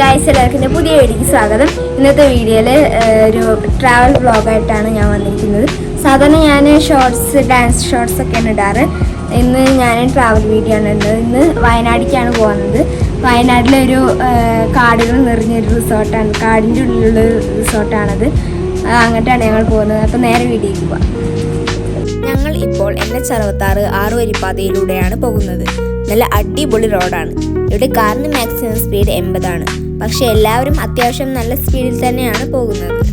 Guys എല്ലാവർക്കും പുതിയ വീഡിയോക്ക് സ്വാഗതം. ഇന്നത്തെ വീഡിയോയിൽ ഒരു ട്രാവൽ വ്ളോഗായിട്ടാണ് ഞാൻ വന്നിരിക്കുന്നത്. സാധാരണ ഞാൻ ഷോർട്സ് ഡാൻസ് ഷോർട്സ് ഒക്കെയാണ് ഇടാറ്. ഇന്ന് ഞാൻ ട്രാവൽ വീഡിയോ ആണ് ഇടുന്നത്. ഇന്ന് വയനാടിക്കാണ് പോകുന്നത്. വയനാട്ടിലെ ഒരു കാടുകൾ നിറഞ്ഞൊരു റിസോർട്ടാണ്. കാടിന്റെ ഉള്ളിലുള്ള റിസോർട്ടാണത്. അങ്ങോട്ടാണ് ഞങ്ങൾ പോകുന്നത്. അപ്പോൾ നേരെ വീഡിയോക്ക് പോവാം. ഞങ്ങൾ ഇപ്പോൾ എൻ എച്ച് അറുപത്താറ് ആറുവരിപ്പാതയിലൂടെയാണ് പോകുന്നത്. നല്ല അടിപൊളി റോഡാണ് ഇവിടെ കാറിന് മാക്സിമം സ്പീഡ് എൺപതാണ്. പക്ഷെ എല്ലാവരും അത്യാവശ്യം നല്ല സ്പീഡിൽ തന്നെയാണ് പോകുന്നത്.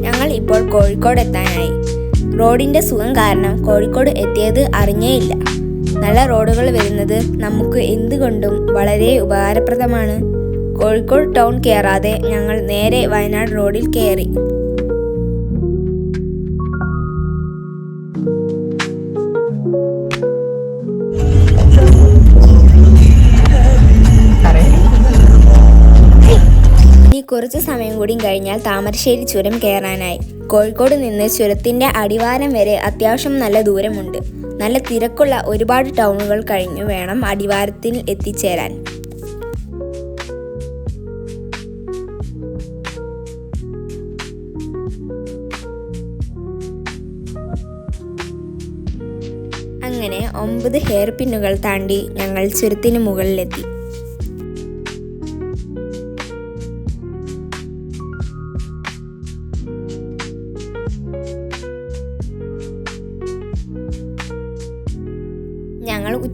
ഞങ്ങൾ ഇപ്പോൾ കോഴിക്കോട് എത്താനായി. റോഡിന്റെ സുഖം കാരണം കോഴിക്കോട് എത്തിയത് അറിഞ്ഞേയില്ല. നല്ല റോഡുകൾ വരുന്നത് നമുക്ക് എന്തുകൊണ്ടും വളരെ ഉപകാരപ്രദമാണ്. കോഴിക്കോട് ടൗൺ കയറാതെ ഞങ്ങൾ നേരെ വയനാട് റോഡിൽ കയറി. കുറച്ച് സമയം കൂടി കഴിഞ്ഞാൽ താമരശ്ശേരി ചുരം കയറാനായി. കോഴിക്കോട് നിന്ന് ചുരത്തിന്റെ അടിവാരം വരെ അത്യാവശ്യം നല്ല ദൂരമുണ്ട്. നല്ല തിരക്കുള്ള ഒരുപാട് ടൗണുകൾ കഴിഞ്ഞു വേണം അടിവാരത്തിൽ എത്തിച്ചേരാൻ. അങ്ങനെ ഒമ്പത് ഹെയർ പിന്നുകൾ താണ്ടി ഞങ്ങൾ ചുരത്തിന് മുകളിലെത്തി.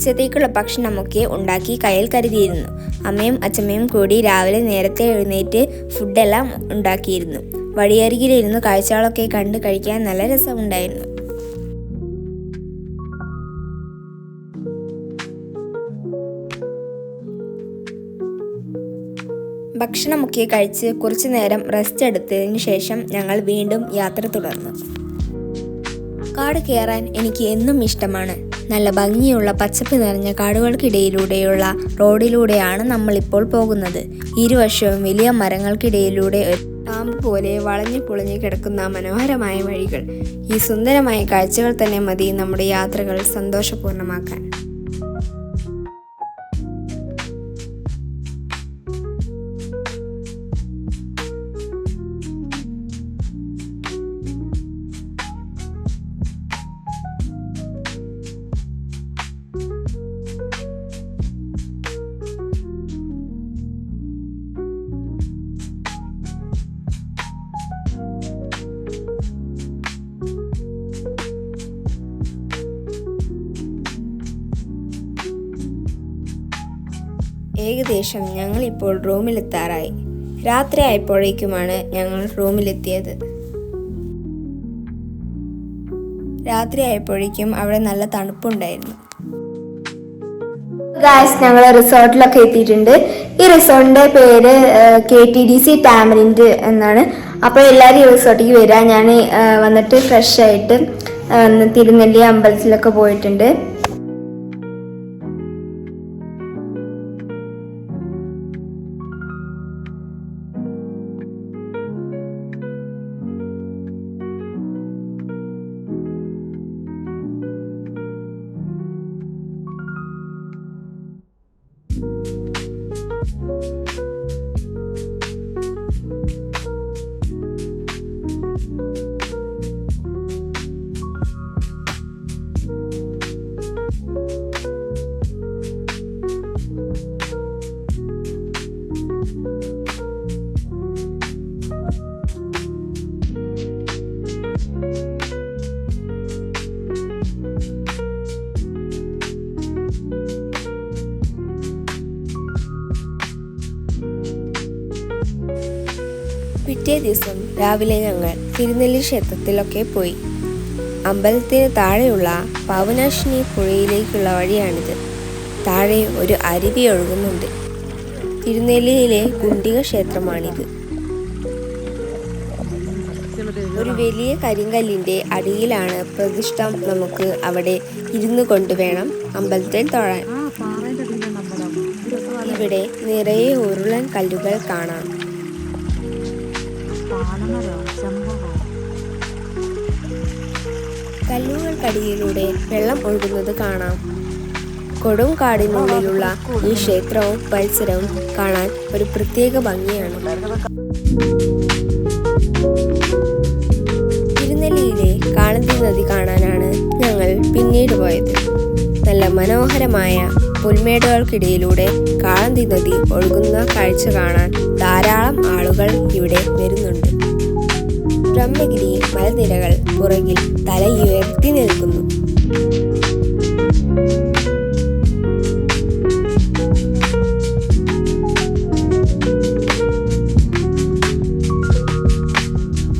ഉച്ചത്തേക്കുള്ള ഭക്ഷണമൊക്കെ ഉണ്ടാക്കി കയ്യിൽ കരുതിയിരുന്നു. അമ്മയും അച്ഛമ്മയും കൂടി രാവിലെ നേരത്തെ എഴുന്നേറ്റ് ഫുഡെല്ലാം ഉണ്ടാക്കിയിരുന്നു. വഴിയരികിലിരുന്ന് കാഴ്ചകളൊക്കെ കണ്ട് കഴിക്കാൻ നല്ല രസമുണ്ടായിരുന്നു. ഭക്ഷണമൊക്കെ കഴിച്ച് കുറച്ചു നേരം റെസ്റ്റ് എടുത്തതിന് ശേഷം ഞങ്ങൾ വീണ്ടും യാത്ര തുടർന്നു. കാട് കയറാൻ എനിക്ക് എന്നും ഇഷ്ടമാണ്. നല്ല ഭംഗിയുള്ള പച്ചപ്പ് നിറഞ്ഞ കാടുകൾക്കിടയിലൂടെയുള്ള റോഡിലൂടെയാണ് നമ്മളിപ്പോൾ പോകുന്നത്. ഇരുവശവും വലിയ മരങ്ങൾക്കിടയിലൂടെ പാമ്പ് പോലെ വളഞ്ഞു പൊളിഞ്ഞു കിടക്കുന്ന മനോഹരമായ വഴികൾ. ഈ സുന്ദരമായ കാഴ്ചകൾ തന്നെ മതി നമ്മുടെ യാത്രകൾ സന്തോഷപൂർണമാക്കാൻ ഏകദേശം ഞങ്ങളിപ്പോൾ റൂമിലെത്താറായി. രാത്രി ആയപ്പോഴേക്കുമാണ് ഞങ്ങൾ റൂമിലെത്തിയത്. രാത്രി ആയപ്പോഴേക്കും അവിടെ നല്ല തണുപ്പുണ്ടായിരുന്നു. ഗായ്സ് ഞങ്ങൾ റിസോർട്ടിലൊക്കെ എത്തിയിട്ടുണ്ട്. ഈ റിസോർട്ടിന്റെ പേര് K T D C tamarind എന്നാണ്. അപ്പോൾ എല്ലാവരും ഈ റിസോർട്ടിലേക്ക് വരാം ഞാൻ വന്നിട്ട് ഫ്രഷ് ആയിട്ട് തിരുനെല്ലി അമ്പലത്തിലൊക്കെ പോയിട്ടുണ്ട്. പിറ്റേ ദിവസം രാവിലെ ഞങ്ങൾ തിരുനെല്ലി ക്ഷേത്രത്തിലൊക്കെ പോയി. അമ്പലത്തിന് താഴെയുള്ള പാവനാശിനി പുഴയിലേക്കുള്ള വഴിയാണിത്. താഴെ ഒരു അരുവി ഒഴുകുന്നുണ്ട്. തിരുനെല്ലിയിലെ കുണ്ടിക ക്ഷേത്രമാണിത്. ഒരു വലിയ കരിങ്കല്ലിന്റെ അടിയിലാണ് പ്രതിഷ്ഠ നമുക്ക് അവിടെ ഇരുന്നു കൊണ്ട് വേണം അമ്പലത്തിൽ തൊഴാൻ. ഇവിടെ നിറയെ ഉരുളൻ കല്ലുകൾ കാണാം. കല്ലുകൾക്കടിയിലൂടെ വെള്ളം ഒഴുകുന്നത് കാണാം. കൊടും കാടിനുള്ളിലുള്ള ഈ ക്ഷേത്രവും പരിസരവും കാണാൻ ഒരു പ്രത്യേക ഭംഗിയാണ്. തിരുനെല്ലിയിലെ കാളന്തി നദി കാണാനാണ് ഞങ്ങൾ പിന്നീട് പോയത്. നല്ല മനോഹരമായ പുൽമേടുകൾക്കിടയിലൂടെ കാളന്തി നദി ഒഴുകുന്ന കാഴ്ച കാണാൻ ധാരാളം ആളുകൾ ഇവിടെ വരുന്നുണ്ട്. ബ്രഹ്മഗിരി മലനിരകൾ പുറകിൽ തലയുയർത്തി നിൽക്കുന്നു.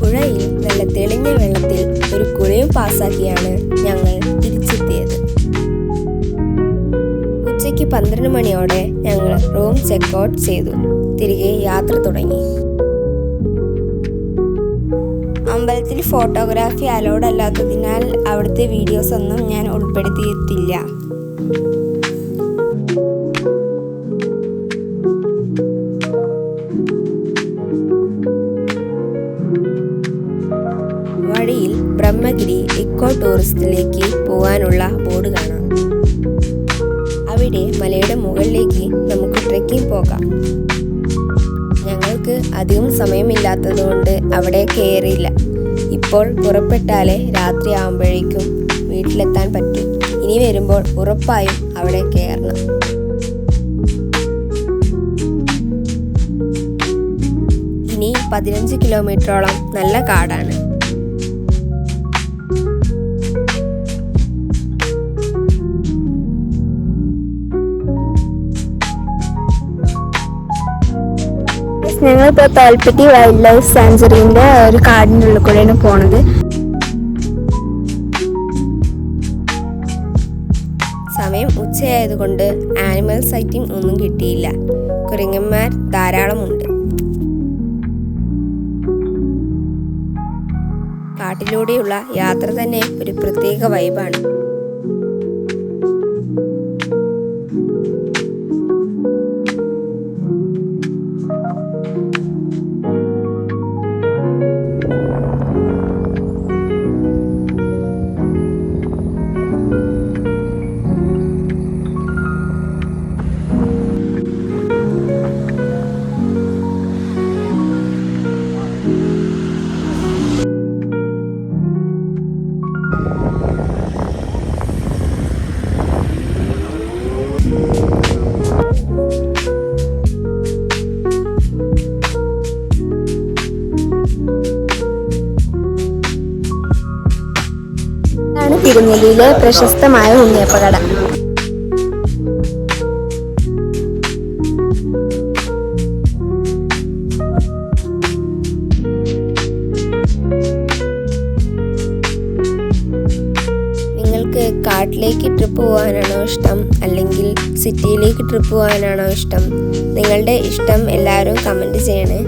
പുഴയിൽ നല്ല തെളിഞ്ഞ വെള്ളത്തിൽ ഒരു കുഴയും പാസാക്കിയാണ് ഞങ്ങൾ തിരിച്ചെത്തിയത്. ഉച്ചയ്ക്ക് പന്ത്രണ്ട് മണിയോടെ ഞങ്ങൾ റൂം ചെക്ക് ഔട്ട് ചെയ്തു. തിരികെ യാത്ര തുടങ്ങി. അമ്പലത്തിൽ ഫോട്ടോഗ്രാഫി അലൗഡ് അല്ലാത്തതിനാൽ അവിടുത്തെ വീഡിയോസ് ഒന്നും ഞാൻ ഉൾപ്പെടുത്തിയിട്ടില്ല. വഴിയിൽ ബ്രഹ്മഗിരി ഇക്കോ ടൂറിസ്റ്റിലേക്ക് പോകാനുള്ള ബോർഡ് കാണാം. അവിടെ മലയുടെ മുകളിലേക്ക് നമുക്ക് ട്രെക്കിംഗ് പോകാം. ഞങ്ങൾക്ക് അധികം സമയമില്ലാത്തതുകൊണ്ട് അവിടെ കയറിയില്ല ഇപ്പോൾ പുറപ്പെട്ടാലേ രാത്രി ആകുമ്പോഴേക്കും വീട്ടിലെത്താൻ പറ്റൂ. ഇനി വരുമ്പോൾ ഉറപ്പായും അവിടെ കയറണം ഇനി പതിനഞ്ച് കിലോമീറ്ററോളം നല്ല കാടാണ്. ഞങ്ങളിപ്പോ തോൽപ്പെട്ടി വൈൽഡ് ലൈഫ് സാഞ്ചുറിന്റെ ഒരു കാടിന്റെ ഉള്ളിൽ കൂടെയാണ് പോണത്. സമയം ഉച്ചയായതുകൊണ്ട് ആനിമൽ സൈറ്റിംഗ് ഒന്നും കിട്ടിയില്ല. കുരങ്ങന്മാർ ധാരാളമുണ്ട്. കാട്ടിലൂടെയുള്ള യാത്ര തന്നെ ഒരു പ്രത്യേക വൈബാണ് തിരുനെല്ലിയിലെ പ്രശസ്തമായ ഉണ്ണിയപ്പകട. നിങ്ങൾക്ക് കാട്ടിലേക്ക് ട്രിപ്പ് പോകാനാണോ ഇഷ്ടം? അല്ലെങ്കിൽ സിറ്റിയിലേക്ക് ട്രിപ്പ് പോകാനാണോ ഇഷ്ടം? നിങ്ങളുടെ ഇഷ്ടം എല്ലാവരും കമന്റ് ചെയ്യണേ.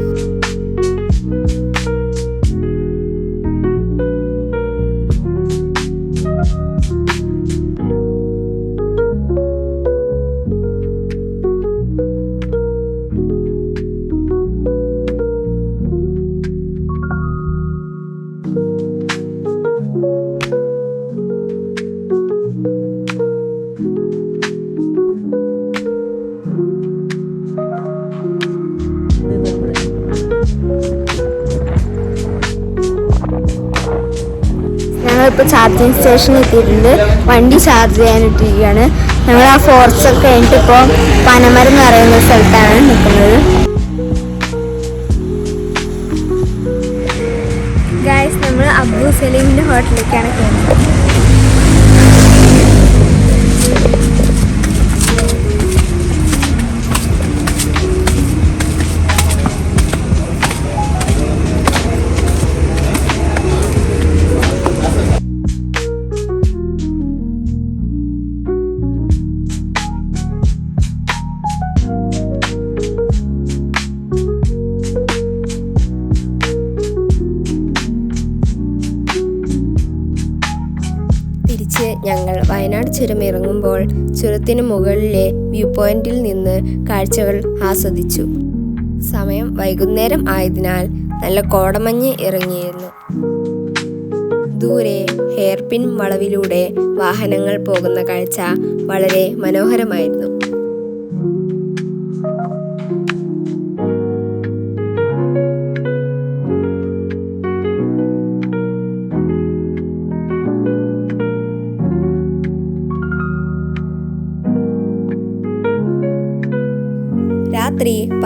ഞങ്ങളിപ്പോൾ ചാർജിങ് സ്റ്റേഷനിൽ എത്തിയിട്ടുണ്ട്. വണ്ടി ചാർജ് ചെയ്യാനിട്ടിരിക്കുകയാണ്. ഞങ്ങൾ ആ ഫോർട്സ് ഒക്കെ കഴിഞ്ഞിട്ട് ഇപ്പോൾ പനമരം എന്ന് പറയുന്ന സ്ഥലത്താണ് നിൽക്കുന്നത് ഗായ്സ് നമ്മൾ അബ്ദു സലീമിന്റെ ഹോട്ടലിലേക്കാണ് പോകുന്നത്. ചുരം ഇറങ്ങുമ്പോൾ ചുരത്തിന് മുകളിലെ വ്യൂ പോയിന്റിൽ നിന്ന് കാഴ്ചകൾ ആസ്വദിച്ചു. സമയം വൈകുന്നേരം ആയതിനാൽ നല്ല കോടമഞ്ഞ് ഇറങ്ങിയിരുന്നു. ദൂരെ ഹെയർപിൻ വളവിലൂടെ വാഹനങ്ങൾ പോകുന്ന കാഴ്ച വളരെ മനോഹരമായിരുന്നു.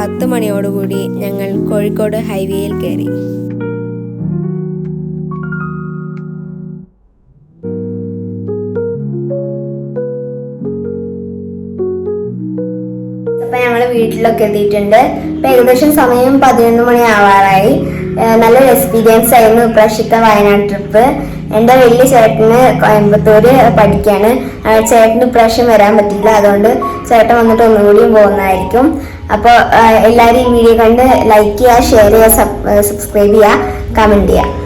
പത്ത് മണിയോടുകൂടി ഞങ്ങൾ കോഴിക്കോട് ഹൈവേയിൽ കയറി. വീട്ടിലൊക്കെ എത്തിയിട്ടുണ്ട്. ഇപ്പൊ ഏകദേശം സമയം പതിനൊന്ന് മണി ആവാറായി നല്ല നല്ലൊരു എക്സ്പീരിയൻസ് ആയിരുന്നു ഇപ്രാവശ്യത്തെ വയനാട് ട്രിപ്പ് എന്റെ വലിയ ചേട്ടന് കോയമ്പത്തൂര് പഠിക്കാണ്. ചേട്ടന് ഇപ്രാവശ്യം വരാൻ പറ്റില്ല അതുകൊണ്ട് ചേട്ടൻ വന്നിട്ട് ഒന്നുകൂടിയും പോകുന്നതായിരിക്കും. അപ്പോൾ എല്ലാവരും ഈ വീഡിയോ കണ്ട് ലൈക്ക് ചെയ്യുക ഷെയർ ചെയ്യുക സബ്സ്ക്രൈബ് ചെയ്യുക കമന്റ് ചെയ്യുക.